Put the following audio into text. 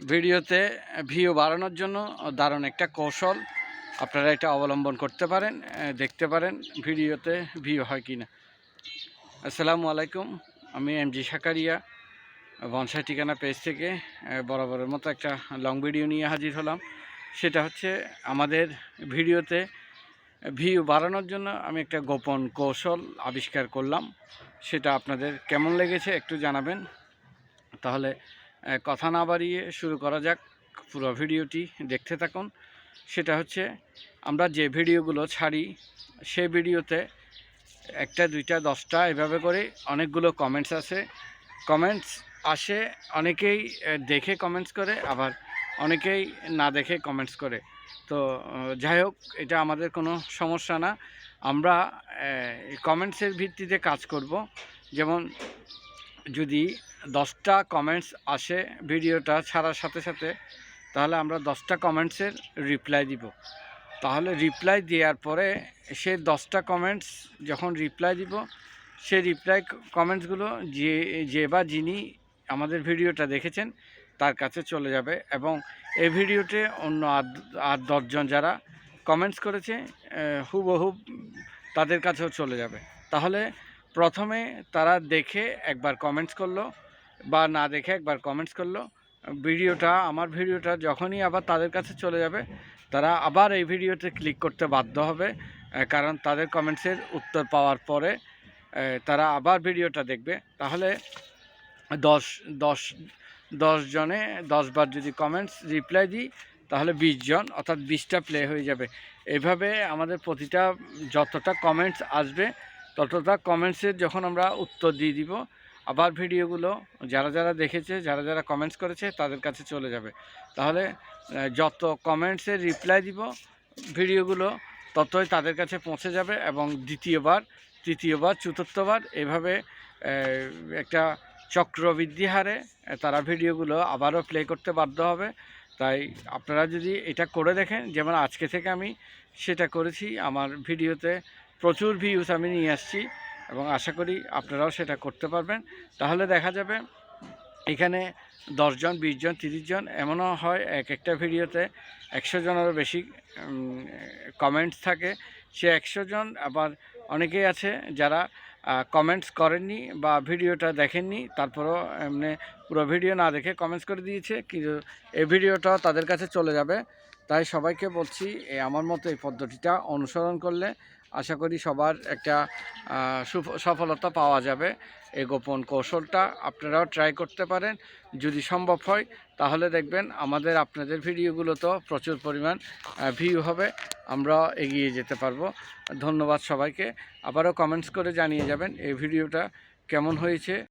ভিডিওতে ভিউ বাড়ানোর জন্য দারুণ একটা কৌশল। আপনারা এটা অবলম্বন করতে পারেন দেখতে পারেন ভিডিওতে ভিউ হয় কি না আসসালামু আলাইকুম, আমি এম জি সাকারিয়া বনসাই ঠিকানা পেজ থেকে বরাবরের মতো একটা লং ভিডিও নিয়ে হাজির হলাম। সেটা হচ্ছে আমাদের ভিডিওতে ভিউ বাড়ানোর জন্য আমি একটা গোপন কৌশল আবিষ্কার করলাম। সেটা আপনাদের কেমন লেগেছে একটু জানাবেন। তাহলে কথা না বাড়িয়ে শুরু করা যাক পুরো ভিডিওটি দেখতে থাকুন। সেটা হচ্ছে, আমরা যে ভিডিওগুলো ছাড়ি সেই ভিডিওতে একটা, দুইটা, দশটা, এভাবে করে অনেকগুলো কমেন্টস আছে কমেন্টস আসে, অনেকেই দেখে কমেন্টস করে, আবার অনেকেই না দেখে কমেন্টস করে। তো যাই হোক, এটা আমাদের কোনো সমস্যা না। আমরা কমেন্টসের ভিত্তিতে কাজ করব। যেমন, যদি দশটা কমেন্টস আসে ভিডিওটা ছাড়ার সাথে সাথে তাহলে আমরা দশটা কমেন্টসের রিপ্লাই দিব। তাহলে রিপ্লাই দেওয়ার পরে সে দশটা কমেন্টস যখন রিপ্লাই দিব সে রিপ্লাই কমেন্টসগুলো যে যে বা যিনি আমাদের ভিডিওটা দেখেছেন তার কাছে চলে যাবে এবং এই ভিডিওতে অন্য আর দশজন যারা কমেন্টস করেছে আহ, হুবহু তাদের কাছেও চলে যাবে। তাহলে প্রথমে তারা দেখে একবার কমেন্টস করল বা না দেখে একবার কমেন্টস করল। ভিডিওটা, আমার ভিডিওটা যখনই আবার তাদের কাছে চলে যাবে, তারা আবার এই ভিডিওতে ক্লিক করতে বাধ্য হবে কারণ তাদের কমেন্টসের উত্তর পাওয়ার পরে তারা আবার ভিডিওটা দেখবে। তাহলে দশ দশ দশ জনে দশবার যদি কমেন্টস রিপ্লাই দিই, তাহলে বিশ জন, অর্থাৎ বিশটা প্লে হয়ে যাবে। এভাবে আমাদের প্রতিটা, যতটা কমেন্টস আসবে, ততটা কমেন্টসের যখন আমরা উত্তর দিয়ে দিব আবার ভিডিওগুলো যারা যারা দেখেছে, যারা যারা কমেন্টস করেছে, তাদের কাছে চলে যাবে। তাহলে যত কমেন্টসের রিপ্লাই দিব, ভিডিওগুলো ততই তাদের কাছে পৌঁছে যাবে এবং দ্বিতীয়বার, তৃতীয়বার, চতুর্থবার এভাবে একটা চক্রবৃদ্ধি হারে তারা ভিডিওগুলো আবারও প্লে করতে বাধ্য হবে। তাই আপনারা যদি এটা করে দেখেন, যেমন আজকে থেকে আমি সেটা করেছি, আমার ভিডিওতে প্রচুর ভিউজ আমি নিয়ে আসছি। এবং আশা করি আপনারাও সেটা করতে পারবেন। তাহলে দেখা যাবে এখানে দশজন বিশজন জন এমনও হয় এক একটা ভিডিওতে একশো জনেরও বেশি কমেন্টস থাকে। সে একশো জন আবার অনেকেই আছে যারা কমেন্টস করেননি বা ভিডিওটা দেখেননি, তারপরও এমনি পুরো ভিডিও না দেখে কমেন্টস করে দিয়েছে, কিন্তু এই ভিডিওটাও তাদের কাছে চলে যাবে। তাই সবাইকে বলছি আমার মতো এই পদ্ধতিটা অনুসরণ করলে আশা করি সবার একটা সুফ- সফলতা পাওয়া যাবে এই গোপন কৌশলটা। আপনারাও ট্রাই করতে পারেন। যদি সম্ভব হয়, তাহলে দেখবেন আমাদের, আপনাদের ভিডিওগুলো তো প্রচুর পরিমাণ ভিউ হবে। আমরা এগিয়ে যেতে পারব। ধন্যবাদ সবাইকে। আবারও কমেন্টস করে জানিয়ে যাবেন এই ভিডিওটা কেমন হয়েছে।